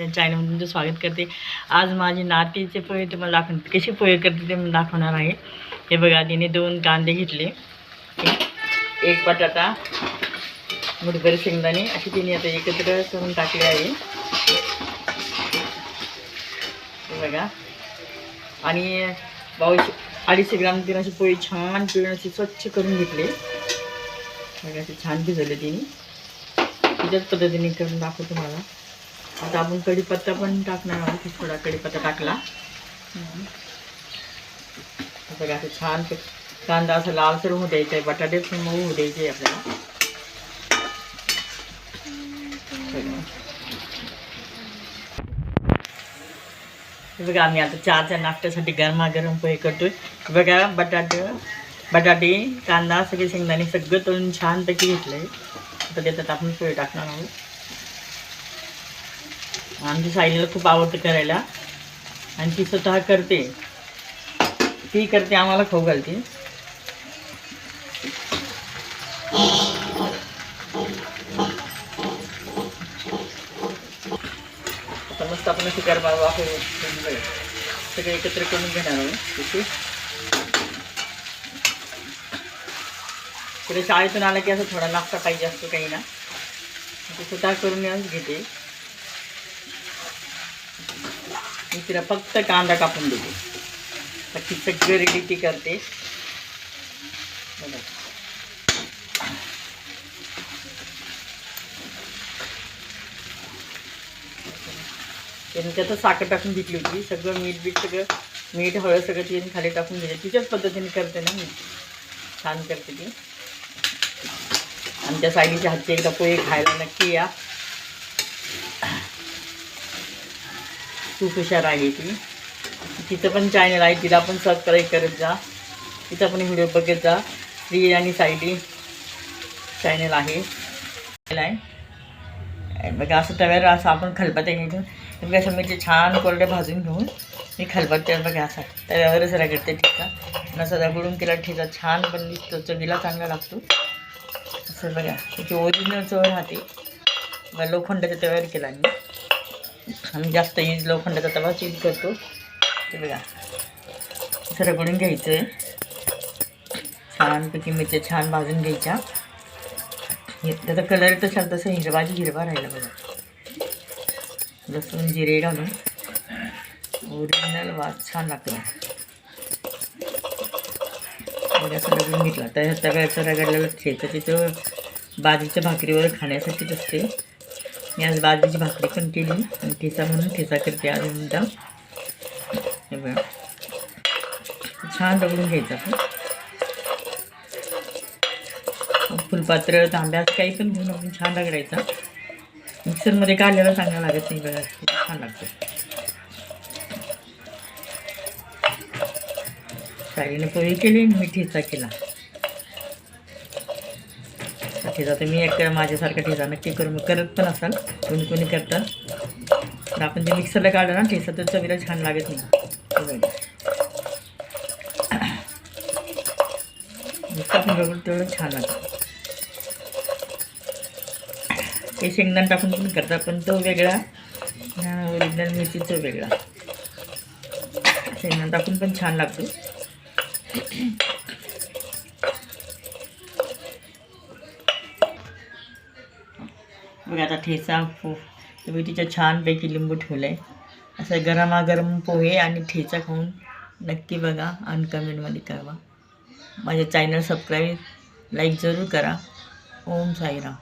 माझ्या चॅनलमध्ये तुमचं स्वागत करते. आज माझी नातीचे पोहे तुम्हाला दाखव कशी पोहे करते ते मी दाखवणार आहे. हे बघा तिने दोन कांदे घेतले. एक बटाटा मुठभर शेंगदाणे अशी तिने आता एकत्र करून टाकले आहे. हे बघा. आणि बावीसशे अडीचशे ग्राम तिने अशी पोळी छान पिळून अशी स्वच्छ करून घेतले. बघा असे छान भिजवले तिने. तिच्याच पद्धतीने करून दाखवतो तुम्हाला. आता आपण कढीपत्ता पण टाकणार आहोत थोडा कढीपत्ता टाकला. बघा असं छान कांदा असं लालसर होऊ द्यायचा आहे बटाटे पण मऊ होऊ द्यायचे आपल्याला. बघा. बघा आम्ही आता चहाच्या नाश्त्यासाठी गरमागरम पोहे करतोय. बघा बटाटे बटाटे कांदा सगळे शेंगदाणे सगळं तळून छानपैकी घेतलं आहे आता त्याच्यात आपण पोहे टाकणार आहोत. आमच्या साईला खूप आवडतं करायला. आणि ती स्वतः करते. ती करते आम्हाला खाऊ घालते. मस्त आपण शिकार बाबा सगळे एकत्र करून घेणार आहोत. तिथे पुढे शाळेतून आलं की असं थोडा नाश्ता पाहिजे असतो काही ना. स्वतः करून घेते. मी तिला फक्त कांदा कापून देते. बाकी सगळं रेडी ती करते. बघा. त्याने त्यात साखर टाकून घेतली होती. सगळं मीठ बीठ सगळं मीठ हळद सगळं तिने खाली टाकून घेतलं तिच्याच पद्धतीने करते ना मी. छान करते ती. आमच्या साईडीच्या हातचे एकदा पोहे खायला नक्की या. खूप हुशार आहे ती. तिचं पण चॅनल आहे तिला पण सबस्क्राईब करत जा. तिचा पण व्हिडिओ बघत जा. श्री आणि सायली चॅनल आहे. आहे. बघा असं तव्यावर असं आपण खलबत्त्या घेऊन बघा असं मिरची छान कोरडे भाजून घेऊन मी खलबत्त्यावर बघा असा तव्यावरच रगडते ठेचा. आणि असं रगडून केला ठेचा. छान पण दिसतो चवीला चांगला लागतो. असं बघा त्याची ओरिजिनल चव राहते. लोखंडाच्या तव्यावर केला मी. आम्ही जास्त यूज लोखंडाचा तवाच यूज करतो. ते बघा. असं रगडून घ्यायचं आहे छानपैकी मिरच्या छान भाजून घ्यायच्या. त्याचा कलर तसा तसं हिरवाची हिरवा राहिला बघा. लसूण जिरे घालून. ओरिजिनल वास छान लागला असं रगडून घेतला. तर तव्याचं रगडलेलं ठेचं तिथं बाजरीच्या भाकरीवर खाण्यासाठीच असते. मी आज बाजरीची भाकरी पण केली. आणि ठेचा म्हणून ठेचा करते आज एकदा. हे बघा. छान दगडून घ्यायचा आपण फुलपात्र तांब्या काही पण घेऊन आपण छान रगडायचा. मिक्सरमध्ये काढलेला चांगला लागत नाही बघा. छान लागतं. साईने पोळी केली आणि मी ठेचा केला. ठेचा तर मी एक माझ्यासारखा ठेचा नक्की करून करत पण असाल कोणी कोणी करतात तर आपण जे मिक्सरला काढलं ना ठेचा तर चवीला छान लागत नाही. हे आपण बघून तेवढं छान लागतं. ते शेंगदाण टाकून पण करतात पण तो वेगळा. ओरिजिनल मिरची तो वेगळा. शेंगदाण टाकून पण छान लागतो. बघा आता ठेचा पो तुम्ही तिच्या छानपैकी लिंबू ठेवलं आहे असं गरमागरम पोहे आणि ठेचा खाऊन नक्की बघा आणि कमेंटमध्ये कळवा. माझ्या चॅनल सबस्क्राईब लाईक जरूर करा. ओम साईराम.